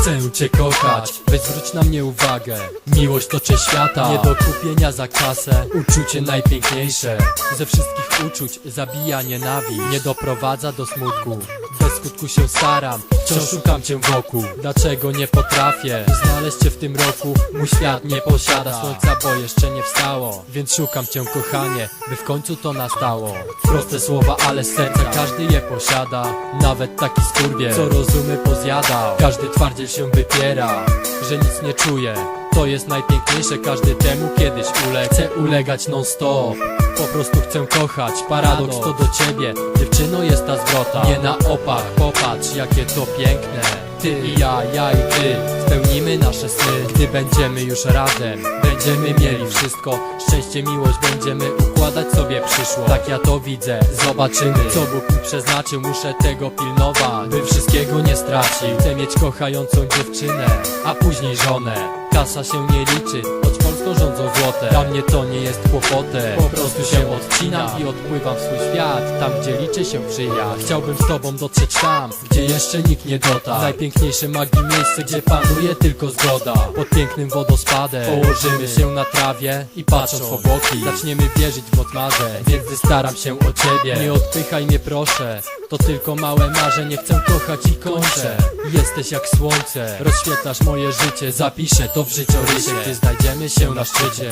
Muszę cię kochać, weź zwróć na mnie uwagę. Miłość to część świata, nie do kupienia za kasę. Uczucie najpiękniejsze Ze wszystkich uczuć zabija nienawiść Nie doprowadza do smutku Bez skutku się staram, wciąż szukam cię wokół? Dlaczego nie potrafię? Znaleźć cię w tym roku? Mój świat nie posiada słońca, bo jeszcze nie wstało. Więc szukam cię kochanie, by w końcu to nastało. Proste słowa, ale z serca każdy je posiada. Nawet taki skurwiel, co rozumy pozjada. Każdy twardziel się wypiera, że nic nie czuje. To jest najpiękniejsze, każdy temu kiedyś uległ Chcę ulegać non stop po prostu chcę kochać, paradoks to do ciebie. Dziewczyno jest ta zwrota, nie na opak Jakie to piękne. Ty i ja, ja i ty Spełnimy nasze sny. Gdy będziemy już razem Będziemy mieli wszystko. Szczęście, miłość będziemy układać sobie przyszło Tak ja to widzę, zobaczymy Co Bóg mi muszę tego pilnować Bym wszystkiego nie stracił Chcę mieć kochającą dziewczynę A później żonę. Kasa się nie liczy, Polską rządzą złote. Dla mnie to nie jest kłopotem. Po prostu się odcinam i odpływam w swój świat Tam gdzie liczy się przyjaźń Chciałbym z tobą dotrzeć tam, gdzie jeszcze nikt nie dotarł. Najpiękniejsze magii miejsce, gdzie panuje tylko zgoda. Pod pięknym wodospadem Położymy się na trawie i patrząc w obłoki Zaczniemy wierzyć w moc marzeń Więc staram się o ciebie Nie odpychaj mnie proszę. To tylko małe marzenie, chcę kochać i kończę. Jesteś jak słońce Rozświetlasz moje życie Zapiszę to w życiorysie. Gdy znajdziemy się na szczycie